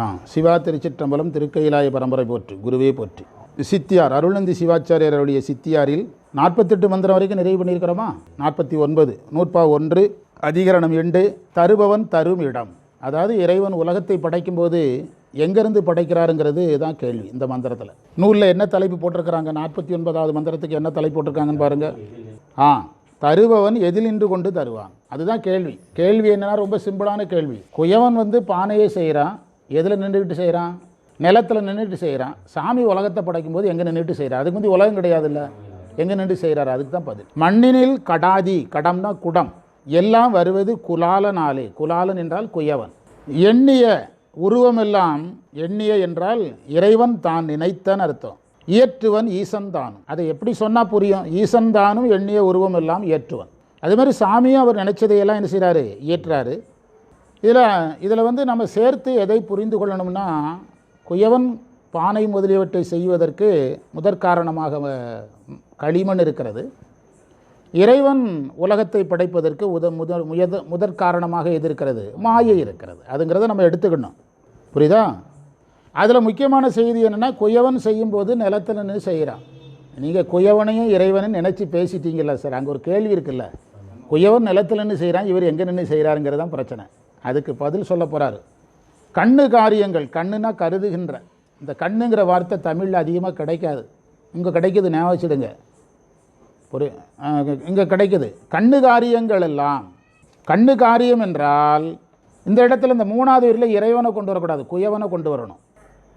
ஆ சிவா திருச்சிற்றம்பலம் திருக்கையிலாய பரம்பரை போற்று குருவே போற்று. சித்தியார் அருளந்தி சிவாச்சாரியருடைய சித்தியாரில் நாற்பத்தெட்டு மந்திரம் வரைக்கும் நிறைவு பண்ணியிருக்கிறோமா? நாற்பத்தி ஒன்பது நூற்பா ஒன்று அதிகரணம் எண்டு தருபவன் தரும் இடம். அதாவது இறைவன் உலகத்தை படைக்கும்போது எங்கேருந்து படைக்கிறாருங்கிறது தான் கேள்வி இந்த மந்திரத்தில். நூலில் என்ன தலைப்பு போட்டிருக்கிறாங்க? நாற்பத்தி ஒன்பதாவது மந்திரத்துக்கு என்ன தலைப்பு போட்டிருக்காங்கன்னு பாருங்கள் ஆ தருபவன் எதில் நின்று கொண்டு தருவான். அதுதான் கேள்வி. கேள்வி என்னன்னா ரொம்ப சிம்பிளான கேள்வி. குயவன் வந்து பானையை செய்கிறான் எதில் நின்றுக்கிட்டு செய்கிறான் நிலத்தில் நின்றுட்டு செய்கிறான் சாமி உலகத்தை படைக்கும் போது எங்கே நின்றுட்டு செய்கிறான் அதுக்கு வந்து உலகம் கிடையாதுல்ல. எங்கே நின்று செய்கிறாரு அதுக்கு தான் பதில். மண்ணினில் கடாதி கடம்னா குடம். எல்லாம் வருவது குலாலனாலே. குலாலன் என்றால் குயவன். எண்ணிய உருவமெல்லாம் எண்ணிய என்றால் இறைவன் தான் நினைத்தன் அர்த்தம். இயற்றுவன் ஈசன் தானும் அதை எப்படி சொன்னால் புரியும்? ஈசன் தானும் எண்ணிய உருவம் எல்லாம் இயற்றுவன். அது மாதிரி சாமியும் அவர் நினைச்சதையெல்லாம் என்ன செய்கிறாரு இயற்றுறாரு இதில் இதில் வந்து நம்ம சேர்த்து எதை புரிந்து கொள்ளணும்னா குயவன் பானை முதலியவற்றை செய்வதற்கு முதற்காரணமாக களிமண் இருக்கிறது. இறைவன் உலகத்தை படைப்பதற்கு உத முதல் முயத முதற்காரணமாக எது இருக்கிறது? மாயை இருக்கிறது. அதுங்கிறத நம்ம எடுத்துக்கணும். புரியுதா? அதில் முக்கியமான செய்தி என்னென்னா குயவன் செய்யும்போது நிலத்தில் நின்று செய்கிறான். நீங்கள் குயவனையும் இறைவனையும் நினச்சி பேசிட்டீங்கல்ல சார். அங்கே ஒரு கேள்வி இருக்குல்ல. குயவன் நிலத்தில் நின்று செய்கிறான் இவர் எங்கே நின்று செய்கிறாருங்கிறது தான் பிரச்சனை. அதுக்கு பதில் சொல்ல போகிறாரு கண்ணு காரியங்கள் கண்ணுனா கருதுகின்ற. இந்த கண்ணுங்கிற வார்த்தை தமிழில் அதிகமாக கிடைக்காது. இங்கே கிடைக்குது ஞாபகம் வச்சுடுங்க. ஒரு இங்கே கிடைக்குது. கண்ணு காரியங்கள் எல்லாம் கண்ணு காரியம் என்றால் இந்த இடத்துல இந்த மூணாவது வரியில் இறைவனை கொண்டு வரக்கூடாது குயவனை கொண்டு வரணும்.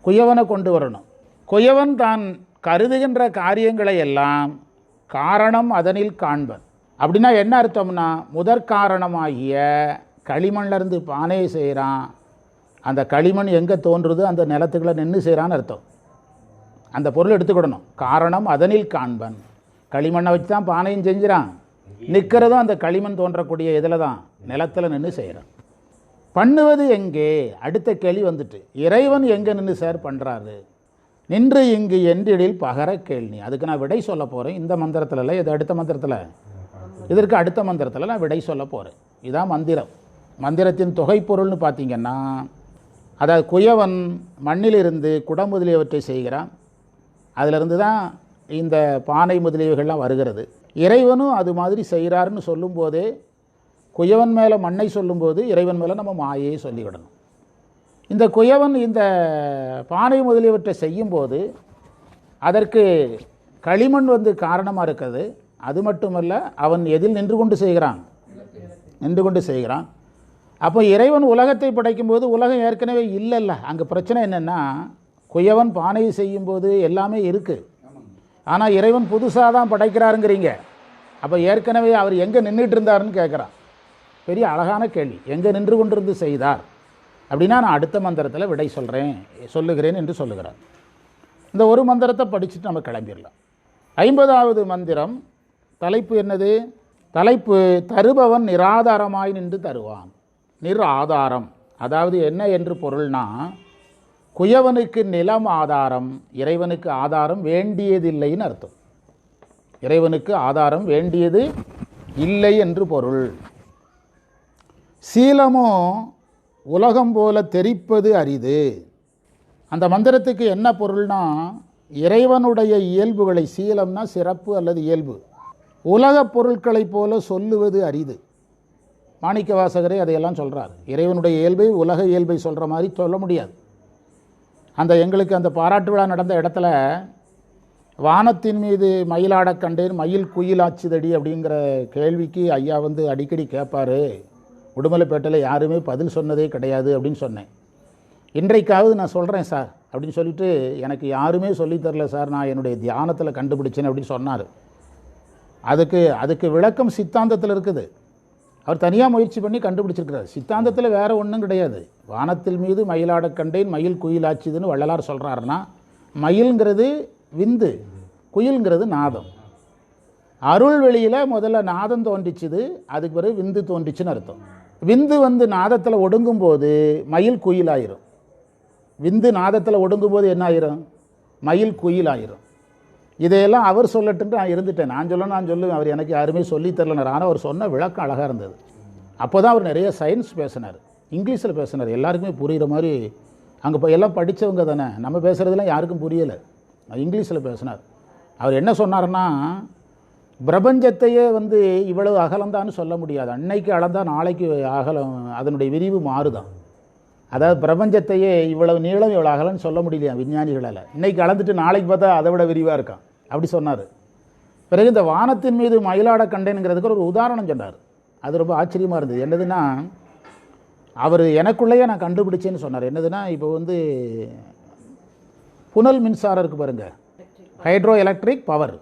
குயவனை கொண்டு வரணும். குயவன் தான் கருதுகின்ற காரியங்களை எல்லாம் காரணம் அதனில் காண்பன். அப்படின்னா என்ன அர்த்தம்னா முதற் காரணமாகிய களிமண்லேருந்து பானையை செய்கிறான் அந்த களிமண் எங்கே தோன்றுது? அந்த நிலத்துக்குள்ள நின்று செய்கிறான்னு அர்த்தம். அந்த பொருள் எடுத்துக்கிடணும். காரணம் அதனில் காண்பன். களிமண்ணை வச்சு தான் பானையும் செஞ்சுறான். நிற்கிறதும் அந்த களிமண் தோன்றக்கூடிய இதில் தான் நிலத்தில் நின்று செய்கிறான் பண்ணுவது எங்கே? அடுத்த கேள்வி வந்துட்டு இறைவன் எங்கே நின்று சார் பண்ணுறாரு நின்று இங்கு என்றிடில் பகர கேள்வி. அதுக்கு நான் விடை சொல்ல போகிறேன் இந்த மந்திரத்தில் இல்லை இது அடுத்த மந்திரத்தில். இதற்கு அடுத்த மந்திரத்தில் நான் விடை சொல்ல போகிறேன் இதான் மந்திரம். மந்திரத்தின் தொகை பொருள்னு பார்த்தீங்கன்னா அதாவது குயவன் மண்ணிலிருந்து குடம் முதலியவற்றை செய்கிறான். அதிலிருந்து தான் இந்த பானை முதலியவைகள்லாம் வருகிறது. இறைவனும் அது மாதிரி செய்கிறாருன்னு சொல்லும்போதே குயவன் மேலே மண்ணை சொல்லும்போது இறைவன் மேலே நம்ம மாயையை சொல்லிவிடணும். இந்த குயவன் இந்த பானை முதலியவற்றை செய்யும்போது அதற்கு களிமண் வந்து காரணமாக இருக்கிறது அது மட்டுமல்ல அவன் எதில் நின்று கொண்டு செய்கிறான்? நின்று கொண்டு செய்கிறான். அப்போ இறைவன் உலகத்தை படைக்கும்போது உலகம் ஏற்கனவே இல்லைல்ல. அங்கே பிரச்சனை என்னென்னா குயவன் செய்யும் செய்யும்போது எல்லாமே இருக்குது ஆனால் இறைவன் புதுசாக தான் படைக்கிறாருங்கிறீங்க. அப்போ ஏற்கனவே அவர் எங்கே நின்றுட்டு இருந்தாருன்னு கேட்குறான் பெரிய அழகான கேள்வி. எங்கே நின்று கொண்டிருந்து செய்தார்? அப்படின்னா நான் அடுத்த மந்திரத்தில் விடை சொல்கிறேன் சொல்லுகிறேன் என்று சொல்லுகிறார். இந்த ஒரு மந்திரத்தை படிச்சுட்டு நம்ம கிளம்பிடலாம். ஐம்பதாவது மந்திரம் தலைப்பு என்னது? தலைப்பு தருபவன் நிராதாரமாய் நின்று தருவான். நிர் ஆதாரம். அதாவது என்ன என்று பொருள்னா குயவனுக்கு நிலம் ஆதாரம் இறைவனுக்கு ஆதாரம் வேண்டியதில்லைன்னு அர்த்தம். இறைவனுக்கு ஆதாரம் வேண்டியது இல்லை என்று பொருள். சீலமோ உலகம் போல தெரிப்பது அரிது. அந்த மந்திரத்துக்கு என்ன பொருள்னா இறைவனுடைய இயல்புகளை சீலம்னா சிறப்பு அல்லது இயல்பு. உலகப் பொருட்களைப் போல சொல்லுவது அரிது. மாணிக்க வாசகரே அதையெல்லாம் சொல்கிறார் இறைவனுடைய இயல்பை உலக இயல்பை சொல்கிற மாதிரி சொல்ல முடியாது. அந்த எங்களுக்கு அந்த பாராட்டு விழா நடந்த இடத்துல வானத்தின் மீது மயிலாடக் கண்டேன் மயில் குயிலாச்சுதடி அப்படிங்கிற கேள்விக்கு ஐயா வந்து அடிக்கடி கேட்பாரு. உடுமலைப்பேட்டையில் யாருமே பதில் சொன்னதே கிடையாது அப்படின்னு சொன்னேன். இன்றைக்காவது நான் சொல்கிறேன் சார் அப்படின்னு சொல்லிட்டு எனக்கு யாருமே சொல்லித் தரல சார். நான் என்னுடைய தியானத்தில் கண்டுபிடிச்சேன் அப்படின்னு சொன்னார். அதுக்கு அதுக்கு விளக்கம் சித்தாந்தத்தில் இருக்குது. அவர் தனியாக முயற்சி பண்ணி கண்டுபிடிச்சிருக்கிறார். சித்தாந்தத்தில் வேறு ஒன்றும் கிடையாது. வானத்தில் மீது மயிலாட கண்டேன் மயில் குயிலாச்சுதுன்னு வள்ளலார் சொல்கிறாருன்னா மயில்ங்கிறது விந்து குயில்ங்கிறது நாதம். அருள் வெளியில் முதல்ல நாதம் தோன்றிச்சுது அதுக்கு பிறகு விந்து தோன்றிச்சுன்னு அர்த்தம். விந்து வந்து நாதத்தில் ஒடுங்கும் போது மயில் குயிலாயிரும். விந்து நாதத்தில் ஒடுங்கும் போது என்ன ஆயிரும் மயில் குயில் ஆயிரும் இதையெல்லாம் அவர் சொல்லட்டுன்ட்டு நான் இருந்துட்டேன். நான் சொல்ல நான் சொல்லுவேன் அவர் எனக்கு யாருமே சொல்லித் தரலனார் ஆனால் அவர் சொன்ன விளக்கம் அழகாக இருந்தது. அப்போ தான் அவர் நிறைய சயின்ஸ் பேசினார். இங்கிலீஷில் பேசினார். எல்லாருக்குமே புரிகிற மாதிரி அங்கே இப்போ எல்லாம் படித்தவங்க தானே. நம்ம பேசுகிறதுலாம் யாருக்கும் புரியலை. இங்கிலீஷில் பேசினார். அவர் என்ன சொன்னார்னா பிரபஞ்சத்தையே வந்து இவ்வளவு அகலந்தான்னு சொல்ல முடியாது. அன்னைக்கு அளந்தா நாளைக்கு அகலம். அதனுடைய விரிவு மாறுதான். அதாவது பிரபஞ்சத்தையே இவ்வளவு நீளம் இவ்வளோ அகலன்னு சொல்ல முடியலையா விஞ்ஞானிகளால்? இன்றைக்கி அளந்துட்டு நாளைக்கு பார்த்தா அதை விட விரிவாக இருக்கான். அப்படி சொன்னார். பிறகு இந்த வானத்தின் மீது மயிலாட கண்டேனுங்கிறதுக்கு ஒரு உதாரணம் சொன்னார். அது ரொம்ப ஆச்சரியமாக இருந்தது. என்னதுன்னா அவர் எனக்குள்ளேயே நான் கண்டுபிடிச்சேன்னு சொன்னார். என்னதுன்னா இப்போ வந்து புனல் மின்சாரம் இருக்குது பாருங்க. Hydro electric power.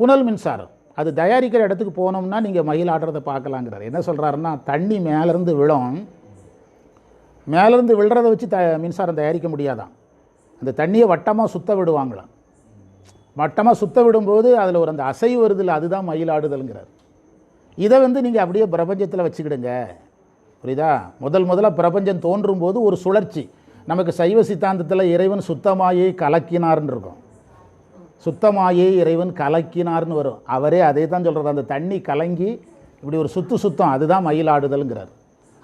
புனல் மின்சாரம். அது தயாரிக்கிற இடத்துக்கு போனோம்னா நீங்கள் மயில் ஆடுறதை பார்க்கலாங்கிறார். என்ன சொல்கிறாருன்னா தண்ணி மேலேருந்து விழும். மேலேருந்து விழுறதை வச்சு த மின்சாரம் தயாரிக்க முடியாதான். அந்த தண்ணியை வட்டமாக சுத்த விடுவாங்களாம். மட்டமாக சுத்த விடும்போது அதில் ஒரு அந்த அசைவு வருதில் அதுதான் மயிலாடுதல்ங்கிறார். இதை வந்து நீங்கள் அப்படியே பிரபஞ்சத்தில் வச்சுக்கிடுங்க. புரியுதா? முதல் முதல்ல பிரபஞ்சம் தோன்றும் போது ஒரு சுழற்சி. நமக்கு சைவ சித்தாந்தத்தில் இறைவன் சுத்தமாயே கலக்கினார்னு இருக்கும். சுத்தமாயே இறைவன் கலக்கினார்னு வரும். அவரே அதே தான் சொல்கிறார் அந்த தண்ணி கலங்கி இப்படி ஒரு சுத்து சுத்தம் அதுதான் மயிலாடுதல்ங்கிறார்.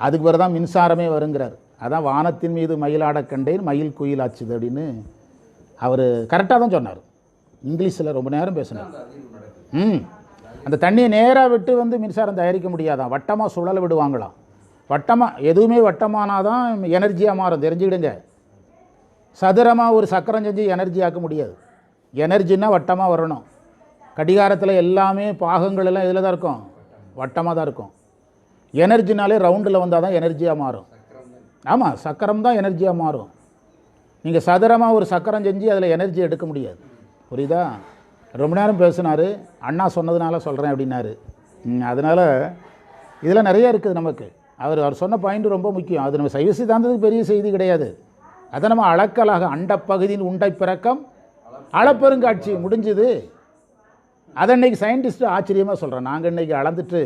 அதுக்கு பிறகு தான் மின்சாரமே வருங்கிறார். அதான் வானத்தின் மீது மயிலாட கண்டேன் மயில் குயிலாச்சுது அப்படின்னு அவர் கரெக்டாக தான் சொன்னார். இங்கிலீஷில் ரொம்ப நேரம் பேசினார் ம். அந்த தண்ணியை நேராக விட்டு வந்து மின்சாரம் தயாரிக்க முடியாதான் வட்டமாக சுழல விடுவாங்களாம் வட்டமாக எதுவுமே வட்டமானாதான் எனர்ஜியாக மாறும். தெரிஞ்சுக்கிடுங்க. சதுரமாக ஒரு சக்கரம் செஞ்சு எனர்ஜி ஆக்க முடியாது. எனர்ஜின்னா வட்டமாக வரணும். கடிகாரத்தில் எல்லாமே பாகங்கள் எல்லாம் இதில் தான் இருக்கும். வட்டமாக தான் இருக்கும். எனர்ஜினாலே ரவுண்டில் வந்தால் தான் எனர்ஜியாக மாறும். ஆமாம் சக்கரம் தான் எனர்ஜியாக மாறும். நீங்கள் சதுரமாக ஒரு சக்கரம் செஞ்சு அதில் எனர்ஜி எடுக்க முடியாது. புரியுதா? ரொம்ப நேரம் பேசினார். அண்ணா சொன்னதுனால சொல்கிறேன் அப்படின்னாரு. அதனால் இதில் நிறைய இருக்குது நமக்கு. அவர் அவர் சொன்ன பாயிண்ட் ரொம்ப முக்கியம். அது நம்ம சைவ சித்தாந்தத்துக்கு பெரிய செய்தி கிடையாது. அதை நம்ம அளக்கலாக அண்டப்பகுதியின் உண்டை பிறக்கம் அளப்பெருங்காட்சி முடிஞ்சுது. அதை இன்றைக்கி சயின்டிஸ்ட்டு ஆச்சரியமாக சொல்கிறேன் நாங்கள் இன்றைக்கி அளந்துட்டு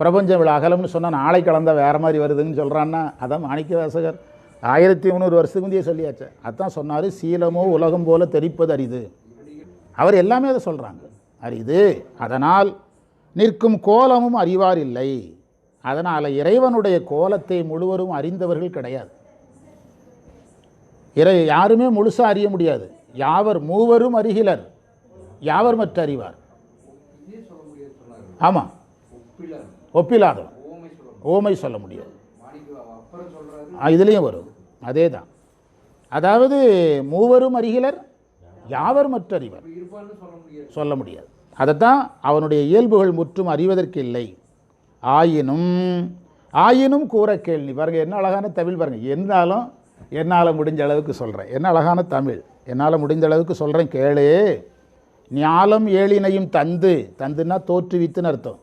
பிரபஞ்சம் இவ்வளோ அகலம்னு சொன்னால் நாளைக்கு கலந்தால் வேறு மாதிரி வருதுன்னு சொல்கிறான்னா அதான் மாணிக்க வாசகர். ஆயிரத்தி முந்நூறு வருஷத்துக்கு முந்தைய சொல்லியாச்சு. அதான் சொன்னார் சீலமோ உலகம் போல தெரிப்பது அரிது. அவர் எல்லாமே அதை சொல்கிறாங்க அரிது அதனால் நிற்கும் கோலமும் அறிவார் இல்லை. அதனால் இறைவனுடைய கோலத்தை முழுவதும் அறிந்தவர்கள் கிடையாது. இறை யாருமே முழுசாக அறிய முடியாது. யாவர் மூவரும் அறிகிலர் யாவர் மற்ற அறிவார்? ஆமாம் ஒப்பிலாதவன் ஓமை சொல்ல முடியாது. இதுலேயும் வரும். அதே தான் அதாவது மூவரும் அறிகிலர் யாவர் மற்றறிவர்? சொல்ல முடியாது. அதைத்தான் அவனுடைய இயல்புகள் முற்றும் அறிவதற்கு இல்லை. ஆயினும் ஆயினும் கூற கேள்வி. பாருங்க என்ன அழகான தமிழ் பாருங்க. என்னாலும் என்னால் முடிஞ்ச அளவுக்கு சொல்கிறேன் என்ன அழகான தமிழ். என்னால் முடிஞ்ச அளவுக்கு சொல்கிறேன் கேளு. ஞாலம் ஏழினையும் தந்து. தந்துன்னா தோற்றுவித்துன்னு அர்த்தம்.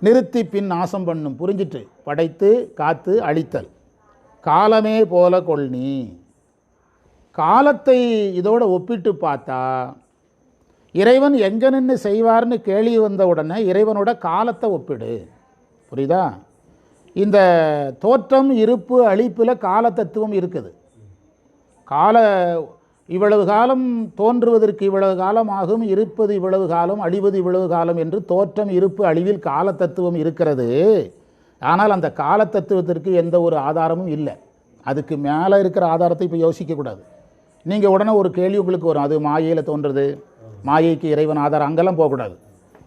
நிறுத்தி பின் நாசம் பண்ணும். புரிஞ்சிட்டு. படைத்து காத்து அழித்தல். காலமே போல நீ. காலத்தை இதோடு ஒப்பிட்டு பார்த்தா இறைவன் எங்கே நின்று செய்வார்னு கேள்வி வந்த உடனே இறைவனோட காலத்தை ஒப்பிடு. புரியுதா? இந்த தோற்றம் இருப்பு அழிப்பில் கால தத்துவம் இருக்குது. கால இவ்வளவு காலம் தோன்றுவதற்கு இவ்வளவு காலம் ஆகும் இருப்பது இவ்வளவு காலம் அழிவது இவ்வளவு காலம் என்று தோற்றம் இருப்பு அழிவில் கால தத்துவம் இருக்கிறது. ஆனால் அந்த கால தத்துவத்திற்கு எந்த ஒரு ஆதாரமும் இல்லை. அதுக்கு மேலே இருக்கிற ஆதாரத்தை இப்போ யோசிக்கக்கூடாது நீங்கள் உடனே ஒரு கேள்வி உங்களுக்கு வரும். அது மாயையில் தோன்றுறது. மாயைக்கு இறைவன் ஆதாரம் அங்கெல்லாம் போகக்கூடாது.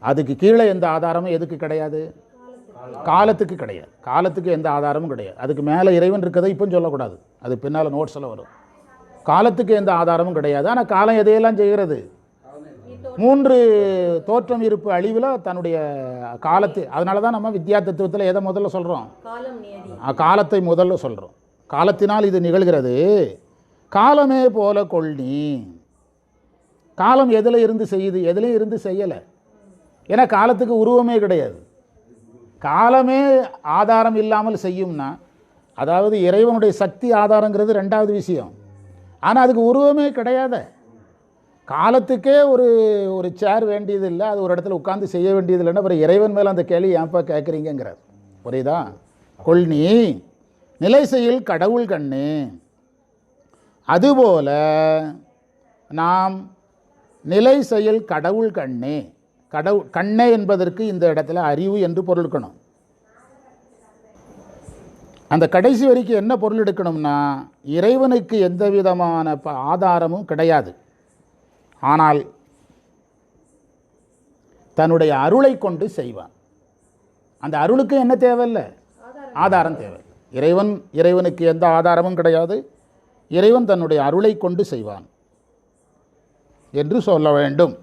அதுக்கு கீழே எந்த ஆதாரமும் எதுக்கு கிடையாது? காலத்துக்கு கிடையாது. காலத்துக்கு எந்த ஆதாரமும் கிடையாது. அதுக்கு மேலே இறைவன் இருக்கதை இப்போ சொல்லக்கூடாது. அது பின்னால் நோட்ஸில் வரும். காலத்துக்கு எந்த ஆதாரமும் கிடையாது. ஆனால் காலம் எதையெல்லாம் செய்கிறது? மூன்று தோற்றம் இருப்பு அழிவில் தன்னுடைய காலத்து அதனால தான் நம்ம வித்யா தத்துவத்தில் எதை முதல்ல சொல்கிறோம் காலத்தை முதல்ல சொல்கிறோம் காலத்தினால் இது நிகழ்கிறது. காலமே போல கொள்ளி காலம் எதில் இருந்து செய்யுது எதுலேயும் இருந்து செய்யலை. ஏன்னா காலத்துக்கு உருவமே கிடையாது. காலமே ஆதாரம் இல்லாமல் செய்யும்னா அதாவது இறைவனுடைய சக்தி ஆதாரங்கிறது ரெண்டாவது விஷயம். ஆனால் அதுக்கு உருவமே கிடையாத. காலத்துக்கே ஒரு ஒரு சேர் வேண்டியது இல்லை அது ஒரு இடத்துல உட்காந்து செய்ய வேண்டியது இல்லைன்னா அப்புறம் இறைவன் மேலே அந்த கேள்வி ஏன்ப்பா கேட்குறீங்கிறார் புரியுதா? கொள்னி நிலை செய்யில் கடவுள் கண்ணு. அதுபோல நாம் நிலை செயல் கடவுள் கண்ணே கடவுள் கண்ணே என்பதற்கு இந்த இடத்துல அறிவு என்று பொருள் எடுக்கணும் அந்த கடைசி வரைக்கும் என்ன பொருள் எடுக்கணும்னா இறைவனுக்கு எந்த விதமான ப- ஆதாரமும் கிடையாது. ஆனால் தன்னுடைய அருளை கொண்டு செய்வான். அந்த அருளுக்கு என்ன தேவையில்லை? ஆதாரம் தேவை. இறைவன் இறைவனுக்கு எந்த ஆதாரமும் கிடையாது. இறைவன் தன்னுடைய அருளை கொண்டு செய்வான் என்று சொல்ல வேண்டும்.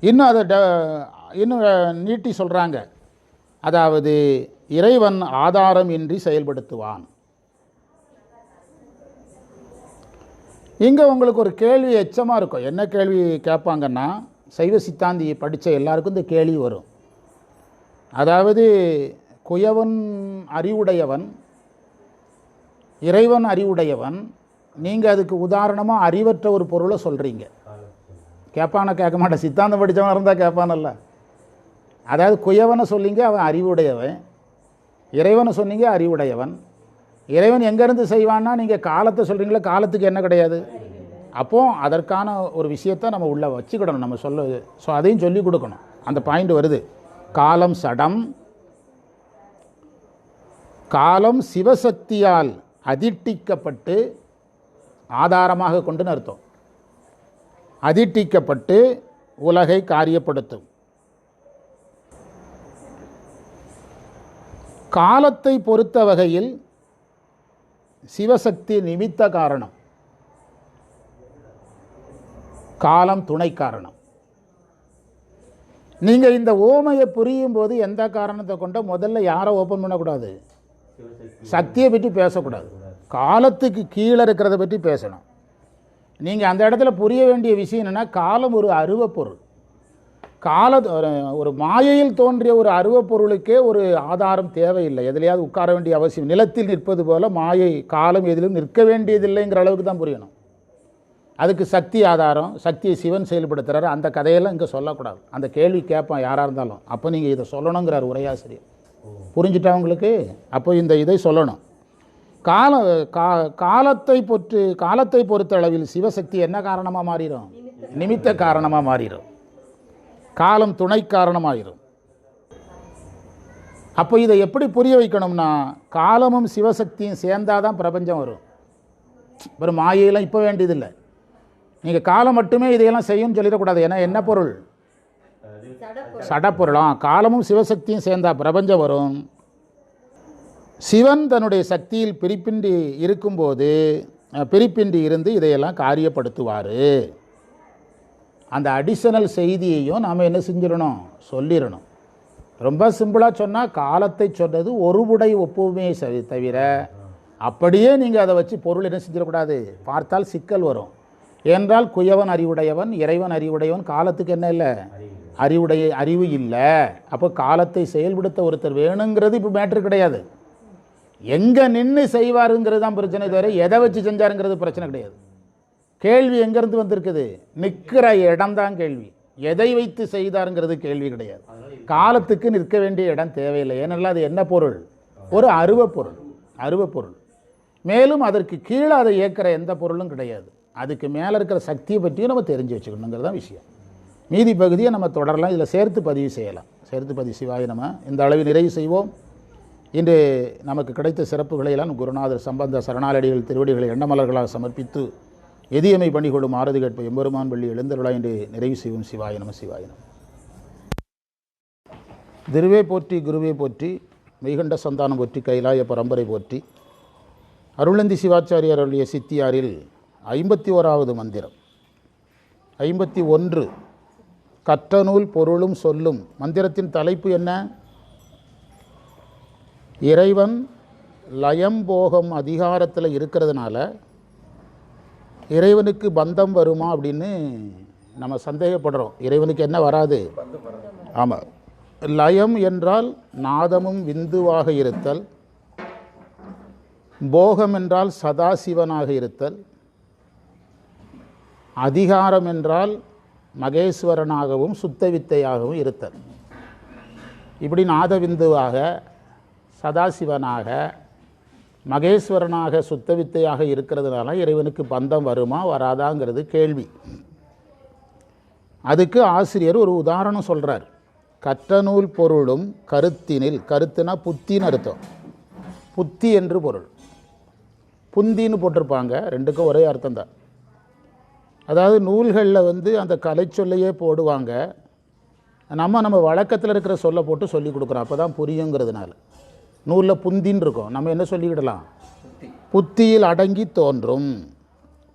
இன்னும் அதை ட- இன்னும் நீட்டி சொல்கிறாங்க அதாவது இறைவன் ஆதாரம் இன்றி செயல்படுத்துவான். இங்கே உங்களுக்கு ஒரு கேள்வி எச்சமாக இருக்கும். என்ன கேள்வி கேட்பாங்கன்னா சைவ சித்தாந்தியை படித்த எல்லாருக்கும் இந்த கேள்வி வரும். அதாவது குயவன் அறிவுடையவன் இறைவன் அறிவுடையவன். நீங்கள் அதுக்கு உதாரணமாக அறிவற்ற ஒரு பொருளை சொல்கிறீங்க கேட்பான கேட்க மாட்டேன். சித்தாந்தம் படித்தவன் இருந்தால் கேட்பானல்ல அதாவது குயவனை சொல்லிங்க அவன் அறிவுடையவன். இறைவனை சொன்னீங்க அறிவுடையவன். இறைவன் எங்கேருந்து செய்வான்னா நீங்கள் காலத்தை சொல்கிறீங்களா காலத்துக்கு என்ன கிடையாது? அப்போது அதற்கான ஒரு விஷயத்தை நம்ம உள்ளே வச்சுக்கிடணும். நம்ம சொல்ல ஸோ அதையும் சொல்லி கொடுக்கணும். அந்த பாயிண்ட் வருது. காலம் சடம். காலம் சிவசக்தியால் அதிட்டிக்கப்பட்டு ஆதாரமாக கொண்டுன்னு அர்த்தம் அதிட்டிக்கப்பட்டு உலகை காரியப்படுத்தும். காலத்தை பொறுத்த வகையில் சிவசக்தி நிமித்த காரணம். காலம் துணை காரணம். நீங்கள் இந்த ஓமையை புரியும் போது எந்த காரணத்தை கொண்ட முதல்ல யாரை ஓப்பன் பண்ணக்கூடாது? சக்தியை பற்றி பேசக்கூடாது. காலத்துக்கு கீழே இருக்கிறத பற்றி பேசணும். நீங்கள் அந்த இடத்துல புரிய வேண்டிய விஷயம் என்னென்னா காலம் ஒரு அருவப்பொருள் கால ஒரு- மாயையில் தோன்றிய ஒரு அருவப்பொருளுக்கே ஒரு ஆதாரம் தேவையில்லை. எதுலையாவது உட்கார வேண்டிய அவசியம் நிலத்தில் நிற்பது போல மாயை காலம் எதிலும் நிற்க வேண்டியதில்லைங்கிற அளவுக்கு தான் புரியணும். அதுக்கு சக்தி ஆதாரம் சக்தியை சிவன் செயல்படுத்துறாரு. அந்த கதையெல்லாம் இங்கே சொல்லக்கூடாது. அந்த கேள்வி கேட்பான் யாராக இருந்தாலும். அப்போ நீங்கள் இதை சொல்லணுங்கிறார் உரையாசிரியர். புரிஞ்சுட்டா உங்களுக்கு அப்போ இந்த இதை சொல்லணும். கால கா காலத்தை பொற்று காலத்தை பொறுத்த அளவில் சிவசக்தி என்ன காரணமாக மாறிடும் நிமித்த காரணமாக மாறிடும் காலம் துணை காரணமாயிரும். அப்போ இதை எப்படி புரிய வைக்கணும்னா காலமும் சிவசக்தியும் சேர்ந்தாதான் பிரபஞ்சம் வரும். ஒரு மாயையெல்லாம் இப்போ வேண்டியதில்லை. நீங்கள் காலம் மட்டுமே இதையெல்லாம் செய்யும்னு சொல்லிடக்கூடாது. ஏன்னா என்ன பொருள்? சடப்பொருளாம் காலமும் சிவசக்தியும் சேர்ந்தா பிரபஞ்சம் வரும். சிவன் தன்னுடைய சக்தியில் பிரிப்பின்றி இருக்கும்போது பிரிப்பின்றி இருந்து இதையெல்லாம் காரியப்படுத்துவார். அந்த அடிஷனல் செய்தியையும் நாம் என்ன செஞ்சிடணும்? சொல்லிடணும். ரொம்ப சிம்பிளாக சொன்னால் காலத்தை சொன்னது ஒருபுடை ஒப்புமே ச- தவிர அப்படியே நீங்கள் அதை வச்சு பொருள் என்ன செஞ்சிடக்கூடாது? பார்த்தால் சிக்கல் வரும். என்றால் குயவன் அறிவுடையவன் இறைவன் அறிவுடையவன் காலத்துக்கு என்ன இல்லை? அறிவுடைய அறிவு இல்லை. அப்போ காலத்தை செயல்படுத்த ஒருத்தர் வேணுங்கிறது இப்போ மேட்ரு கிடையாது. எங்கே நின்று செய்வாருங்கிறது தான் பிரச்சனை தவிர எதை வச்சு செஞ்சாருங்கிறது பிரச்சனை கிடையாது. கேள்வி எங்கேருந்து வந்திருக்குது? நிற்கிற இடம் தான் கேள்வி. எதை வைத்து செய்தாருங்கிறது கேள்வி கிடையாது. காலத்துக்கு நிற்க வேண்டிய இடம் தேவையில்லை. ஏனெல்லாம் அது என்ன பொருள்? ஒரு அருவப்பொருள் அருவப்பொருள் மேலும் அதற்கு கீழே அதை இயக்கிற எந்த பொருளும் கிடையாது. அதுக்கு மேலே இருக்கிற சக்தியை பற்றியும் நம்ம தெரிஞ்சு வச்சுக்கணுங்கிறது தான் விஷயம். மீதி பகுதியை நம்ம தொடரலாம். இதில் சேர்த்து பதிவு செய்யலாம். சேர்த்து பதிவு செய்வாய் நம்ம. இந்த அளவில் நிறைவு செய்வோம். இன்று நமக்கு கிடைத்த சிறப்புகளை எல்லாம் குருநாதர் சம்பந்த சரணாலடிகள் திருவடிகளை எண்ணமலர்களாக சமர்ப்பித்து எதியமை பணிகொள்ளும் ஆறுதி கேட்ப எம்பெருமான் பள்ளி எழுந்தருளா என்று நிறைவு செய்வோம். சிவாய சிவாயனம் திருவே போற்றி குருவே போற்றி மெய்கண்ட சந்தானம் போற்றி கைலாய பரம்பரை போற்றி. அருளந்தி சிவாச்சாரியர் அருளிய சித்தியாரில் ஐம்பத்தி ஓராவது மந்திரம். ஐம்பத்தி ஒன்று கற்ற நூல் பொருளும் சொல்லும். மந்திரத்தின் தலைப்பு என்ன? இறைவன் லயம் போகம் அதிகாரத்தில் இருக்கிறதுனால இறைவனுக்கு பந்தம் வருமா அப்படின்னு நம்ம சந்தேகப்படுறோம். இறைவனுக்கு என்ன வராது? ஆமாம் லயம் என்றால் நாதமும் விந்துவாக இருத்தல். போகம் என்றால் சதாசிவனாக இருத்தல். அதிகாரம் என்றால் மகேஸ்வரனாகவும் சுத்த வித்தையாகவும் இருத்தல். இப்படி நாதவிந்துவாக சதாசிவனாக மகேஸ்வரனாக சுத்த வித்தையாக இருக்கிறதுனால இறைவனுக்கு பந்தம் வருமா வராதாங்கிறது கேள்வி. அதுக்கு ஆசிரியர் ஒரு உதாரணம் சொல்கிறார் கற்ற நூல் பொருளும் கருத்தினில் கருத்துனா புத்தின்னு அர்த்தம். புத்தி என்று பொருள். புந்தின்னு போட்டிருப்பாங்க ரெண்டுக்கும் ஒரே அர்த்தம் தான் அதாவது நூல்களில் வந்து அந்த கலைச்சொல்லையே போடுவாங்க. நம்ம நம்ம வழக்கத்தில் இருக்கிற சொல்லை போட்டு சொல்லி கொடுக்குறோம். அப்போ தான் புரியுங்கிறதுனால. நூலில் புந்தின்னு இருக்கும். நம்ம என்ன சொல்லிக்கிடலாம்? புத்தியில் அடங்கி தோன்றும்.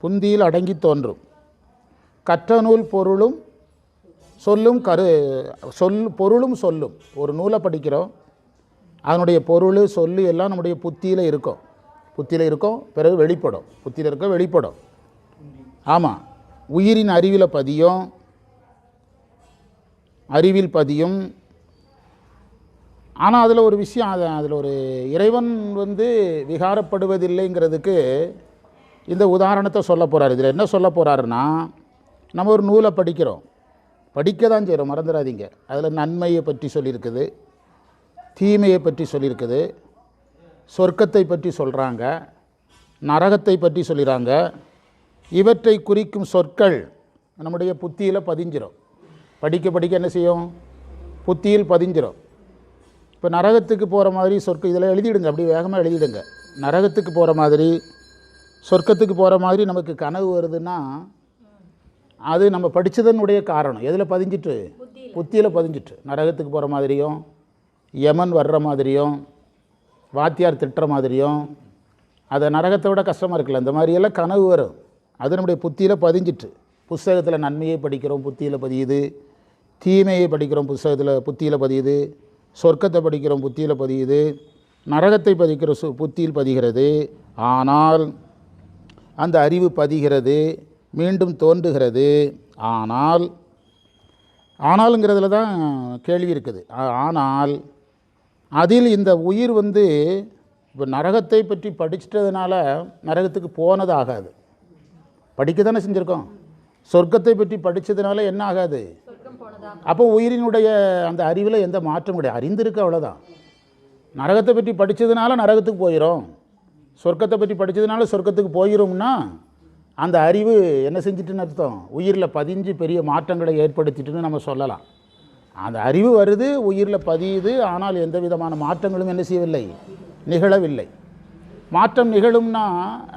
புந்தியில் அடங்கி தோன்றும். கற்ற நூல் பொருளும் சொல்லும் கரு சொல் பொருளும் சொல்லும். ஒரு நூலை படிக்கிறோம். அதனுடைய பொருள் சொல்லு எல்லாம் நம்முடைய புத்தியில் இருக்கும். புத்தியில் இருக்கும் பிறகு வெளிப்படும். புத்தியில் இருக்க வெளிப்படும். ஆமாம் உயிரின் அறிவில் பதியும் அறிவில் பதியும். ஆனால் அதில் ஒரு விஷயம் அது அதில் ஒரு இறைவன் வந்து விகாரப்படுவதில்லைங்கிறதுக்கு இந்த உதாரணத்தை சொல்ல போகிறார் இதில் என்ன சொல்ல போகிறாருன்னா நம்ம ஒரு நூலை படிக்கிறோம். படிக்க தான் செய்கிறோம் மறந்துடாதீங்க. அதில் நன்மையை பற்றி சொல்லியிருக்குது தீமையை பற்றி சொல்லியிருக்குது சொர்க்கத்தை பற்றி சொல்கிறாங்க நரகத்தை பற்றி சொல்லிடுறாங்க இவற்றை குறிக்கும் சொற்கள் நம்முடைய புத்தியில் பதிஞ்சிரும். படிக்க படிக்க என்ன செய்யும்? புத்தியில் பதிஞ்சிரும். இப்போ நரகத்துக்கு போகிற மாதிரி சொர்க்க இதில் எழுதிடுங்க. அப்படி வேகமாக எழுதிடுங்க. நரகத்துக்கு போகிற மாதிரி சொர்க்கத்துக்கு போகிற மாதிரி நமக்கு கனவு வருதுன்னா அது நம்ம படித்ததனுடைய காரணம். எதில் பதிஞ்சிட்டு? புத்தியில். பதிஞ்சிட்டு. நரகத்துக்கு போகிற மாதிரியும் யமன் வர்ற மாதிரியும் வாத்தியார் திட்டுற மாதிரியும் அதை நரகத்தை விட கஷ்டமாக இருக்குல்ல. இந்த மாதிரியெல்லாம் கனவு வரும். அது நம்முடைய புத்தியில் பதிஞ்சிட்டு. புஸ்தகத்தில் நன்மையை படிக்கிறோம் புத்தியில் பதியுது. தீமையை படிக்கிறோம் புஸ்தகத்தில் புத்தியில் பதியுது. சொர்க்கத்தை படிக்கிறோம் புத்தியில் பதியுது. நரகத்தை பதிக்கிற சு புத்தியில் பதிகிறது. ஆனால் அந்த அறிவு பதிகிறது மீண்டும் தோன்றுகிறது. ஆனால் ஆனாலுங்கிறதுல தான் கேள்வி இருக்குது. ஆனால் அதில் இந்த உயிர் வந்து இப்போ நரகத்தை பற்றி படிச்சிட்டதுனால நரகத்துக்கு போனது ஆகாது படிக்க தானே செஞ்சுருக்கோம். சொர்க்கத்தை பற்றி படித்ததுனால என்ன ஆகாது? அப்போ உயிரினுடைய அந்த அறிவில் எந்த மாற்றம் கிடையாது. அறிந்திருக்கு அவ்வளோதான் நரகத்தை பற்றி படித்ததுனால நரகத்துக்கு போயிடும் சொர்க்கத்தை பற்றி படித்ததுனால சொர்க்கத்துக்கு போயிடும்னா அந்த அறிவு என்ன செஞ்சிட்டுன்னு அர்த்தம்? உயிரில் பதிஞ்சு பெரிய மாற்றங்களை ஏற்படுத்திட்டுன்னு நம்ம சொல்லலாம். அந்த அறிவு வருது உயிரில் பதியுது ஆனால் எந்த விதமான மாற்றங்களும் என்ன செய்யவில்லை? நிகழவில்லை. மாற்றம் நிகழும்னா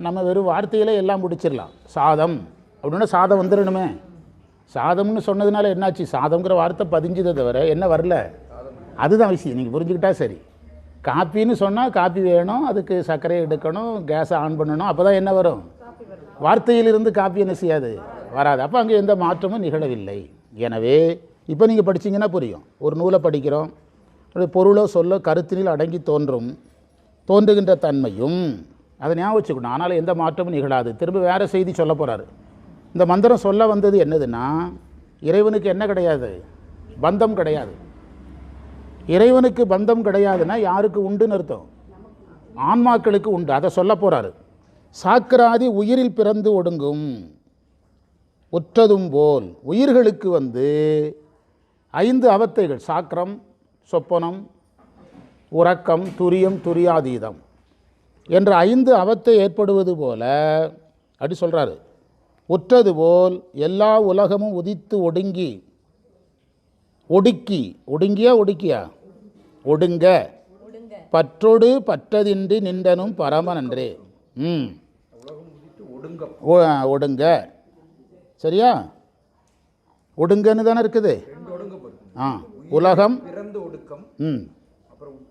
நம்ம வெறும் வார்த்தையிலே எல்லாம் முடிச்சிடலாம். சாதம். அப்படின்னா சாதம் வந்துடணுமே. சாதம்னு சொன்னதுனால என்னாச்சு? சாதம்ங்கிற வார்த்தை பதிஞ்சதை தவிர என்ன வரல? அதுதான் விஷயம். நீங்கள் புரிஞ்சுக்கிட்டா சரி. காப்பின்னு சொன்னால் காப்பி வேணும் அதுக்கு சர்க்கரை எடுக்கணும் கேஸை ஆன் பண்ணணும் அப்போ தான் என்ன வரும்? வார்த்தையிலிருந்து காப்பி என்ன செய்யாது? வராது. அப்போ அங்கே எந்த மாற்றமும் நிகழவில்லை. எனவே இப்போ நீங்கள் படிச்சிங்கன்னா புரியும். ஒரு நூலை படிக்கிறோம். ஒரு பொருளோ சொல்லோ கருத்தினில் அடங்கி தோன்றும். தோன்றுகின்ற தன்மையும் அதை ஞாபகம் வச்சுக்கணும். ஆனால் எந்த மாற்றமும் நிகழாது. திரும்ப வேறு செய்தி சொல்ல போகிறாரு இந்த மந்திரம் சொல்ல வந்தது என்னதுன்னா இறைவனுக்கு என்ன கிடையாது? பந்தம் கிடையாது. இறைவனுக்கு பந்தம் கிடையாதுன்னா யாருக்கு உண்டுன்னு அர்த்தம் ஆன்மாக்களுக்கு உண்டு. அதை சொல்ல போகிறாரு சாக்கராதி உயிரில் பிறந்து ஒடுங்கும் உற்றதும் போல் உயிர்களுக்கு வந்து ஐந்து அவத்தைகள் சாக்கிரம் சொப்பனம் உறக்கம் துரியம் துரியாதீதம் என்ற ஐந்து அவத்தை ஏற்படுவது போல அப்படி சொல்கிறாரு உற்றது போல் எல்லா உலகமும் உதித்து ஒடுங்கி ஒடுக்கி ஒடுங்கியா ஒடுக்கியா? ஒடுங்க. பற்றொடு பற்றதின்றி நின்றனும் பரமனன்றே. ம். ஒ- ஒடுங்க. சரியா? ஒடுங்கன்னு தானே இருக்குது? ஆ உலகம். ம்.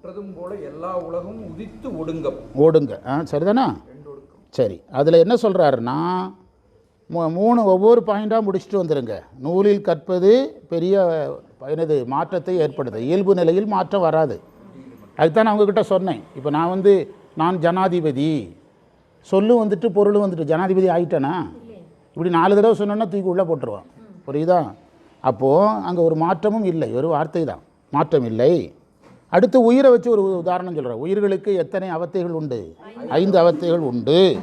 உற்றதும் போல எல்லா உலகமும் உதித்து ஒடுங்கம். ஓடுங்க ஆ சரிதானா? சரி. அதில் என்ன சொல்கிறாருன்னா மூணு ஒவ்வொரு பாயிண்டாக முடிச்சுட்டு வந்துடுங்க நூலில் கற்பது பெரிய என்னது மாற்றத்தை ஏற்படுது. இயல்பு நிலையில் மாற்றம் வராது. அதுதான் நான் உங்ககிட்ட சொன்னேன். இப்போ நான் வந்து நான் ஜனாதிபதி. சொல்லும் வந்துட்டு பொருளும் வந்துட்டு ஜனாதிபதி ஆயிட்டேனா? இப்படி நாலு தடவை சொன்னோன்னா தூக்கி உள்ளே போட்டுருவான். புரியுதா? அப்போது அங்கே ஒரு மாற்றமும் இல்லை. ஒரு வார்த்தை தான். மாற்றம் இல்லை. அடுத்து உயிரை வச்சு ஒரு உதாரணம் சொல்கிறேன் உயிர்களுக்கு எத்தனை அவத்தைகள் உண்டு? ஐந்து அவத்தைகள் உண்டு.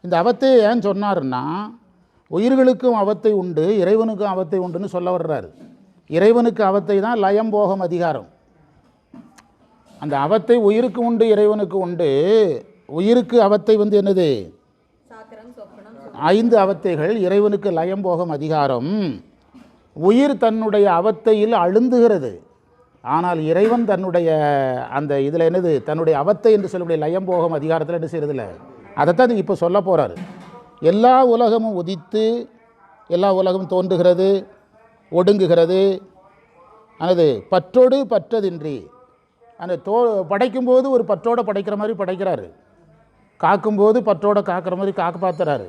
இந்த அவத்தையை ஏன் சொன்னாருன்னா உயிர்களுக்கும் அவத்தை உண்டு இறைவனுக்கும் அவத்தை உண்டுன்னு சொல்ல வர்றாரு. இறைவனுக்கு அவத்தை தான் லயம் போகம் அதிகாரம். அந்த அவத்தை உயிருக்கு உண்டு இறைவனுக்கு உண்டு. உயிருக்கு அவத்தை வந்து என்னது? ஐந்து அவத்தைகள் இறைவனுக்கு லயம் போகம் அதிகாரம். உயிர் தன்னுடைய அவத்தையில் அழுந்துகிறது. ஆனால் இறைவன் தன்னுடைய அந்த இதில் என்னது தன்னுடைய அவத்தை என்று சொல்லக்கூடிய லயம்போகம் அதிகாரத்தில் என்ன செய்யறதில்ல. அதைத்தான் இப்போ சொல்ல போகிறாரு எல்லா உலகமும் உதித்து எல்லா உலகமும் தோன்றுகிறது ஒடுங்குகிறது. அது பற்றோடு பற்றதின்றி. அந்த தோ படைக்கும்போது ஒரு பற்றோடு படைக்கிற மாதிரி படைக்கிறாரு. காக்கும்போது பற்றோடு காக்கிற மாதிரி காக்க பார்த்துறாரு.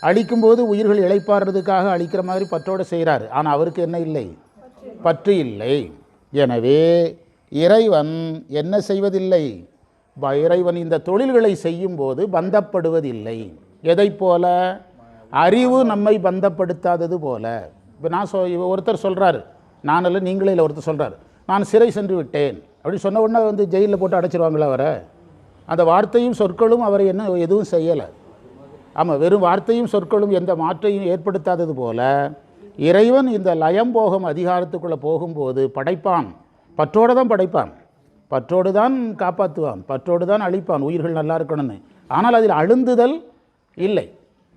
அழிக்கும்போது உயிர்கள் இழைப்பாடுறதுக்காக அழிக்கிற மாதிரி பற்றோடு செய்கிறாரு. ஆனால் அவருக்கு என்ன இல்லை? பற்று இல்லை. எனவே இறைவன் என்ன செய்வதில்லை? ப- இறைவன் இந்த தொழில்களை செய்யும்போது பந்தப்படுவதில்லை. எதைப் போல? அறிவு நம்மை பந்தப்படுத்தாதது போல. இப்போ நான் சொ ஒருத்தர் சொல்கிறார் நான் இல்லை நீங்களே இல்லை ஒருத்தர் சொல்கிறார் நான் சிறை சென்று விட்டேன். அப்படின்னு சொன்ன உடனே வந்து ஜெயிலில் போட்டு அடைச்சிருவாங்களா அவரை? அந்த வார்த்தையும் சொற்களும் அவரை என்ன எதுவும் செய்யலை. ஆமாம் வெறும் வார்த்தையும் சொற்களும் எந்த மாற்றையும் ஏற்படுத்தாதது போல. இறைவன் இந்த லயம் போகும் அதிகாரத்துக்குள்ளே போகும்போது படைப்பான். பற்றோடு தான் படைப்பான். பற்றோடு தான் காப்பாற்றுவான் பற்றோடு தான் அழிப்பான். உயிர்கள் நல்லா இருக்கணும்னு. ஆனால் அதில் அழுந்துதல் இல்லை.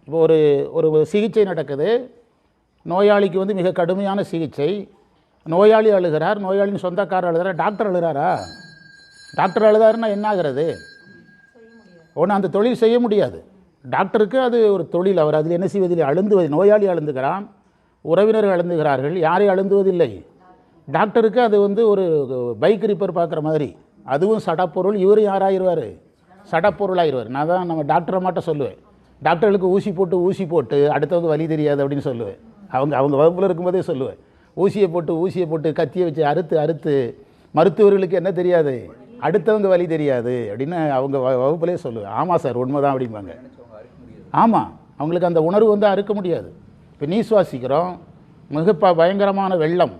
இப்போ ஒரு ஒரு சிகிச்சை நடக்குது. நோயாளிக்கு வந்து மிக கடுமையான சிகிச்சை. நோயாளி அழுகிறார். நோயாளியின் சொந்தக்காரர் அழுகிறார்? டாக்டர் அழுகிறாரா? டாக்டர் அழுதாருன்னா என்ன ஆகிறது? ஒன்று அந்த தொழில் செய்ய முடியாது. டாக்டருக்கு அது ஒரு தொழில். அவர் அதில் என்ன செய்வதில்லை? அழுந்துவது. நோயாளி அழுந்துக்கிறான் உறவினர்கள் அழுந்துகிறார்கள் யாரையும் அழுந்துவதில்லை. டாக்டருக்கு அது வந்து ஒரு பைக் ரிப்பேர் பார்க்குற மாதிரி. அதுவும் சடப்பொருள் இவரும் யாராயிருவார்? சடப்பொருளாயிருவார். நான் தான் நம்ம டாக்டரை மட்டும் சொல்லுவேன். டாக்டர்களுக்கு ஊசி போட்டு ஊசி போட்டு அடுத்தவங்க வலி தெரியாது அப்படின்னு சொல்லுவேன். அவங்க அவங்க வகுப்பில் இருக்கும்போதே சொல்லுவேன். ஊசியை போட்டு ஊசியை போட்டு கத்தியை வச்சு அறுத்து அறுத்து மருத்துவர்களுக்கு என்ன தெரியாது? அடுத்தவங்க வழி தெரியாது அப்படின்னு அவங்க வ- வகுப்புலேயே சொல்லுவேன். ஆமாம் சார் உண்மை தான் அப்படிம்பாங்க. ஆமாம் அவங்களுக்கு அந்த உணர்வு வந்து அறுக்க முடியாது. இப்போ நீ சுவாசிக்கிறோம் மிக ப பயங்கரமான வெள்ளம்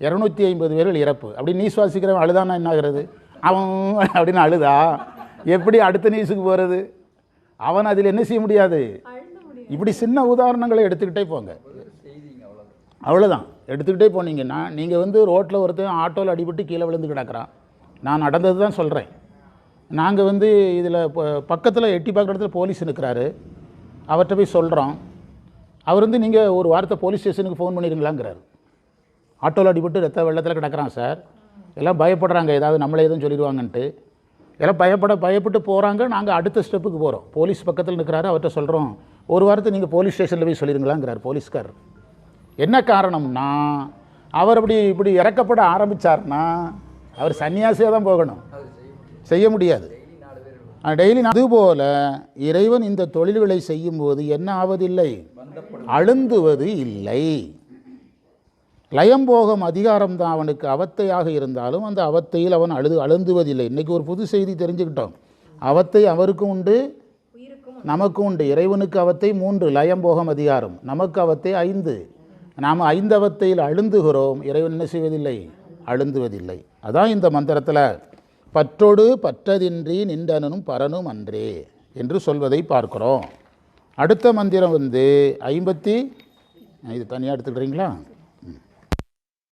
இரநூத்தி ஐம்பது பேர்கள் இறப்பு. அப்படி நீ சுவாசிக்கிறவன் அழுதானா என்ன ஆகிறது? அவன் அப்படின்னு அழுதா? எப்படி அடுத்த நியூஸுக்கு போகிறது அவன் அதில் என்ன செய்ய முடியாது? இப்படி சின்ன உதாரணங்களை எடுத்துக்கிட்டே போங்க. அவ்வளோதான் எடுத்துக்கிட்டே போனீங்கன்னா நீங்கள் வந்து ரோட்டில் ஒருத்தன் ஆட்டோவில் அடிபட்டு கீழே விழுந்து கிடக்குறான். நான் நடந்தது தான் சொல்கிறேன் நாங்கள் வந்து இதில் பக்கத்தில் எட்டி பார்க்குற இடத்துல போலீஸ் நிற்கிறாரு அவர்கிட்ட போய் சொல்கிறோம் அவர் வந்து நீங்கள் ஒரு வாரத்தை போலீஸ் ஸ்டேஷனுக்கு ஃபோன் பண்ணிடுங்களாங்கிறாரு ஆட்டோவில் அடிபட்டு ரத்த வெள்ளத்தில் கிடக்குறான் சார். எல்லாம் பயப்படுறாங்க ஏதாவது நம்மளே எதுவும் சொல்லிடுவாங்கன்ட்டு. எல்லாம் பயப்பட பயப்பட்டு போகிறாங்க நாங்கள் அடுத்த ஸ்டெப்புக்கு போகிறோம் போலீஸ் பக்கத்தில் நிற்கிறாரு அவர்கிட்ட சொல்கிறோம் ஒரு வாரத்தை நீங்கள் போலீஸ் ஸ்டேஷனில் போய் சொல்லிடுங்களாங்கிறார் போலீஸ்கார். என்ன காரணம்னா அவர் அப்படி இப்படி இறக்கப்பட ஆரம்பித்தார்னா அவர் சன்னியாசியாக தான் போகணும். செய்ய முடியாது. டெய்லி அதுபோல இறைவன் இந்த தொழில்களை செய்யும்போது என்ன ஆவதில்லை? அழுந்துவது இல்லை. லயம்போகம் அதிகாரம் தான் அவனுக்கு அவத்தையாக இருந்தாலும் அந்த அவத்தையில் அவன் அழுது அழுந்துவதில்லை. இன்னைக்கு ஒரு புது செய்தி தெரிஞ்சுக்கிட்டோம். அவத்தை அவருக்கும் உண்டு நமக்கும் உண்டு. இறைவனுக்கு அவத்தை மூன்று லயம்போகம் அதிகாரம். நமக்கு அவத்தை ஐந்து. நாம் ஐந்தவத்தையில் அழுந்துகிறோம். இறைவன் என்ன செய்வதில்லை? அழுந்துவதில்லை. அதான் இந்த மந்திரத்தில் பற்றொடு பற்றதின்றி நின்றனும் பரனும் அன்றே என்று சொல்வதை பார்க்கிறோம். அடுத்த மந்திரம் வந்து ஐம்பத்தி இது தனியாக எடுத்துக்கிறீங்களா?